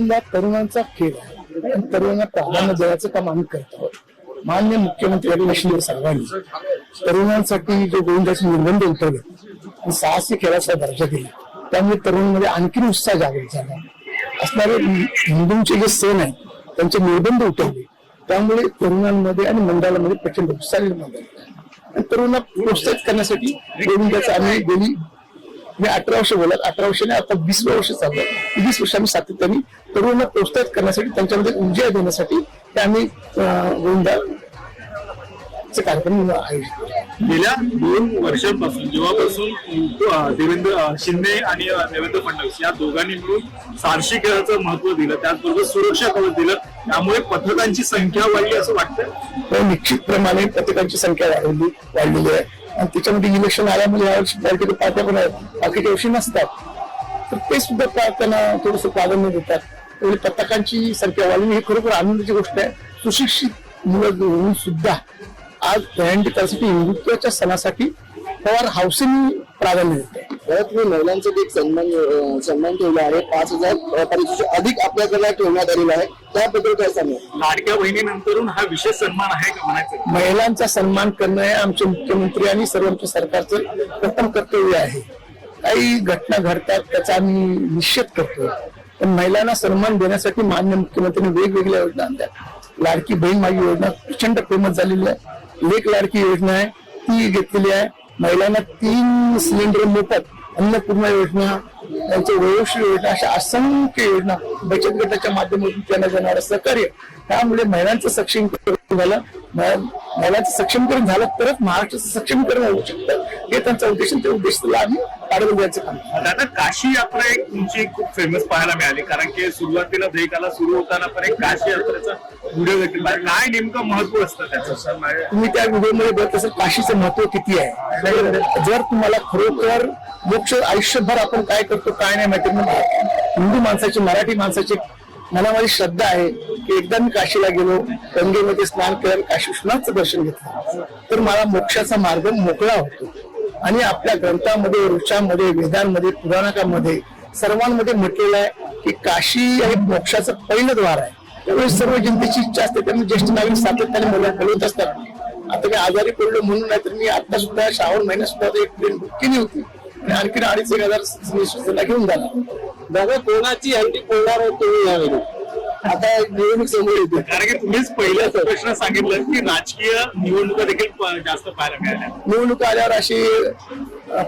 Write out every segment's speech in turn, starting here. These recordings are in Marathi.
गोविंदा तरुणांचा खेळ. आणि तरुणांना प्राधान्य देण्याचं काम आम्ही करत आहोत. मान्य मुख्यमंत्री एकनाथ सर्वांनी तरुणांसाठी जे गोविंदाचे निर्बंध उठवले साहसी खेळाचा दर्जा दिला. त्यामुळे तरुणांमध्ये आणखी उत्साह जागृत झाला. असणारे हिंदूंचे जे सण आहेत त्यांचे निर्बंध उठवले त्यामुळे तरुणांमध्ये आणि मंडळामध्ये प्रचंड उत्साह निर्माण झाला. आणि तरुणांना प्रोत्साहित करण्यासाठी गोविंदाचा आम्ही गेली मी अठरा वर्ष बोलत अठरा वर्षाने आता वीस वर्ष चाललं वीस वर्ष आम्ही सातत्याने तरुणांना प्रोत्साहित करण्यासाठी त्यांच्यामध्ये ऊर्जा देण्यासाठी ते आम्ही अं, गोविंदा चे कार्यक्रम आयोजित गेल्या दोन वर्षांपासून जेव्हापासून देवेंद्र शिंदे आणि देवेंद्र फडणवीस या दोघांनी मिळून सारशी खेळाचं महत्त्व दिलं त्याचबरोबर सुरक्षा कवच दिलं त्यामुळे पथकांची संख्या वाढली असं वाटतं तर निश्चितप्रमाणे पथकांची संख्या वाढवली वाढलेली आहे. आणि त्याच्यामध्ये इलेक्शन आल्यामुळे यावर्षी पॉलिटिकल पार्ट्या पण आहेत बाकीच्या वर्षी नसतात. तर ते सुद्धा त्यांना थोडस प्राधान्य देतात. म्हणजे पथकांची संख्या वाढली. ही खरोखर आनंदाची गोष्ट आहे. सुशिक्षित मुलं होऊन सुद्धा आज दहंडी त्यासाठी हिंदुत्वाच्या सणासाठी पवार हाऊसिंग प्राधान्य देतात. परत तुम्ही महिलांसाठी एक सन्मान सन्मान ठेवला आहे. पाच हजार परिशिष्ट अधिक आपल्याकडे ठेवण्यात आलेला आहे. त्याबद्दल काय सांगा? लाडक्या बहिणीनंतरून हा विशेष सन्मान आहे का म्हणायचं? महिलांचा सन्मान करणं हे आमचे मुख्यमंत्री आणि सर्व आमच्या सरकारचं प्रथम कर्तव्य आहे. काही घटना घडतात त्याचा आम्ही निषेध करतो पण महिलांना सन्मान देण्यासाठी मान्य मुख्यमंत्र्यांनी वेगवेगळ्या योजना आणल्या. लाडकी बहीण माझी योजना प्रचंड फेमस झालेली आहे. लेख लाडकी योजना आहे ती घेतलेली आहे. महिलांना तीन सिलेंडर मोफत अन्नपूर्णा योजना त्यांच्या वयोश्री योजना अशा असंख्य योजना बचत गटाच्या माध्यमातून त्यांना जाणारं सहकार्य त्यामुळे महिलांचं सक्षमीकरण झालं. महिलांचं सक्षमीकरण झालं तरच महाराष्ट्राचं सक्षमीकरण होऊ शकतं. हे त्यांचा उद्देश आणि त्या उद्देशाला आम्ही पाठवून द्यायचं काम. दादा काशी यात्रा एक तुमची खूप फेमस पाहायला मिळाली कारण की सुरुवातीला देखाला सुरू होताना पण एक काशी यात्रेचा व्हिडिओ देखील. काय नेमकं महत्त्व असतं त्याचं? तुम्ही त्या व्हिडिओमध्ये बघत असेल काशीचं महत्त्व किती आहे. जर तुम्हाला खरोखर मोक्ष आयुष्यभर आपण काय करतो काय नाही माहिती हिंदू माणसाची मराठी माणसाची मनामध्ये श्रद्धा आहे की एकदा मी काशीला गेलो गंगेमध्ये स्नान केलं काशी दर्शन घेतलं. तर मला मोक्षाचा मार्ग मोकळा होतो. आणि आपल्या ग्रंथामध्ये ऋषामध्ये वेदांमध्ये पुराणकामध्ये सर्वांमध्ये म्हटलेलं आहे की काशी हे मोक्षाचं पहिलं द्वार आहे. त्यामुळे सर्व जनतेची इच्छा असते. त्यामुळे ज्येष्ठ नागरिक सातत्याने मला बोलवत असतात. आता मी आजारी पडलो म्हणून नाही तर मी आता सुद्धा श्रावण महिन्यात सुद्धा एक ट्रेन बुक केली होती. आणि आणखी अडीच एक हजार घेऊन झाला दादा कोणाची हंडी पोळणार होतो तुम्ही यावेळी? आता निवडणूक समोर येते. कारण की तुम्हीच पहिल्याच प्रश्न सांगितलं की राजकीय निवडणुका देखील जास्त पाहायला मिळाल्या. निवडणूक आल्यावर अशी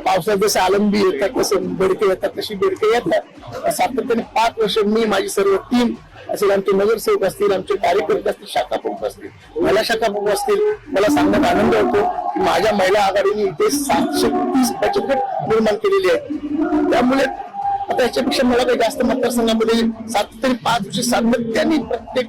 पावसात जसं आलंबी येतात तसं बेडके येतात तशी बेडके येतात. सातत्याने पाच वर्ष मी माझी सर्व टीम असेल आमचे नगरसेवक असतील आमचे कार्यकर्ते असतील शाखा प्रमुख असतील महिला शाखा प्रमुख असतील मला सांगण्यात आनंद होतो की माझ्या महिला आघाडीने इथे सातशे तीस बचत गट निर्माण केलेली आहे त्यामुळे आता याच्यापेक्षा मला काही जास्त मतदारसंघामध्ये सात तरी पाच वर्ष सातत्याने प्रत्येक